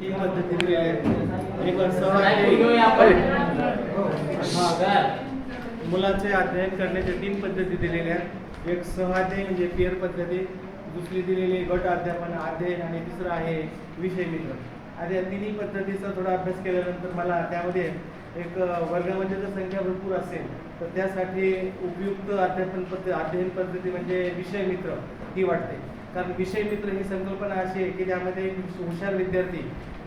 तीन पद्धती दिलेल्या आहेत. एक सहाध्यायी मुलाचे अध्ययन करण्याच्या तीन पद्धती दिलेल्या आहेत. एक सहाध्यायी म्हणजे पेअर पद्धती. दुसरी दिलेली गट अध्यापन अध्ययन आणि तिसरं आहे विषय मित्र. आता या तिन्ही पद्धतीचा थोडा अभ्यास केल्यानंतर मला त्यामध्ये एक वर्गामध्ये जर संख्या भरपूर असेल तर त्यासाठी उपयुक्त अध्यापन पद्धती अध्ययन पद्धती म्हणजे विषय मित्र ही वाटते. कारण विषय मित्र ही संकल्पना अशी आहे की त्यामध्ये हुशार विद्यार्थी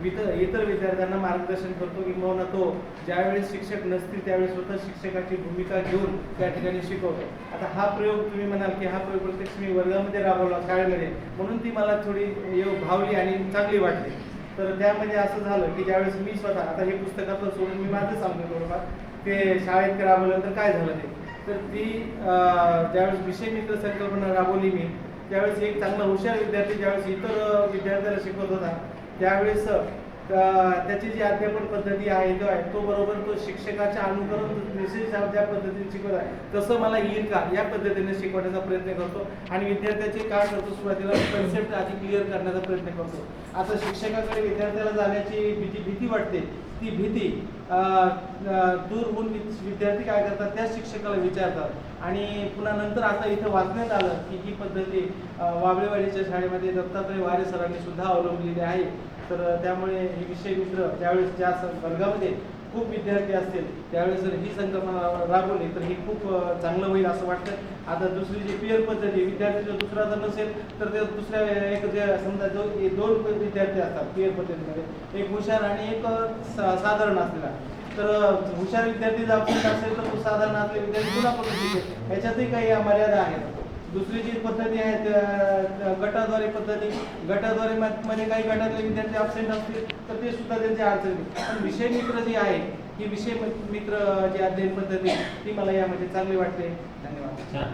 इतर इतर विद्यार्थ्यांना मार्गदर्शन करतो किंवा तो ज्यावेळेस शिक्षक नसतील त्यावेळेस स्वतः शिक्षकाची भूमिका घेऊन त्या ठिकाणी शिकवतो. आता हा प्रयोग तुम्ही म्हणाल की हा प्रयोग प्रत्यक्ष मी वर्गामध्ये राबवला शाळेमध्ये. म्हणून ती मला थोडी योग भावली आणि चांगली वाटली. तर त्यामध्ये असं झालं की ज्यावेळेस मी स्वतः आता हे पुस्तकातलं सोडून मी माझं सांगतो थोडंफार ते शाळेत राबवलं तर काय झालं ते? तर ती ज्यावेळेस विषय मित्र संकल्पना राबवली मी त्यावेळेस एक चांगला हुशार विद्यार्थी ज्यावेळेस इतर विद्यार्थ्याला शिकवत होता त्यावेळेस त्याची जी अध्यापन पद्धती आहे तो आहे तो बरोबर तो शिक्षकाच्या अनुकरण विशेष ज्या पद्धतीने शिकवत आहे तसं मला येईल का? या पद्धतीने शिकवण्याचा प्रयत्न करतो आणि विद्यार्थ्याचे काय करतो सुरुवातीला कन्सेप्ट आधी क्लिअर करण्याचा प्रयत्न करतो. आता शिक्षकाकडे विद्यार्थ्याला जाण्याची भीती भीती वाटते. ती भीती दूर होऊन विद्यार्थी काय करतात त्या शिक्षकाला विचारतात. आणि पुन्हा नंतर आता इथं वाचण्यात आलं की ही पद्धती वाबळेवाडीच्या शाळेमध्ये दत्तात्रय वारे सरांनी सुद्धा अवलंबलेली आहे. तर त्यामुळे हे विषय मित्र ज्यावेळेस ज्या स- वर्गामध्ये खूप विद्यार्थी असतील त्यावेळेस जर ही संकल्पना राबवली तर ही खूप चांगलं होईल असं वाटतं. आता दुसरी जी पियर पद्धती विद्यार्थी जर दुसरा जर नसेल तर ते दुसऱ्या एक जे समजा जो दोन विद्यार्थी असतात पियर पद्धतीमध्ये. एक हुशार आणि एक सा- साधारण असलेला. तर हुशार विद्यार्थी जर आपण असेल तर तो साधारण असले विद्यार्थी पुन्हा पण याच्यातही काही मर्यादा आहेत. दुसरी जी पद्धती आहे त्या- गटाद्वारे पद्धती गटाद्वारे म्हणजे मध्ये काही गटातले विद्यार्थी अब्सेंट असतील तर ते सुद्धा त्यांच्या अडचणी. पण विषय मित्र जी आहे ही विषय मित्र जी अध्ययन पद्धती ती मला यामध्ये चांगली वाटते. धन्यवाद.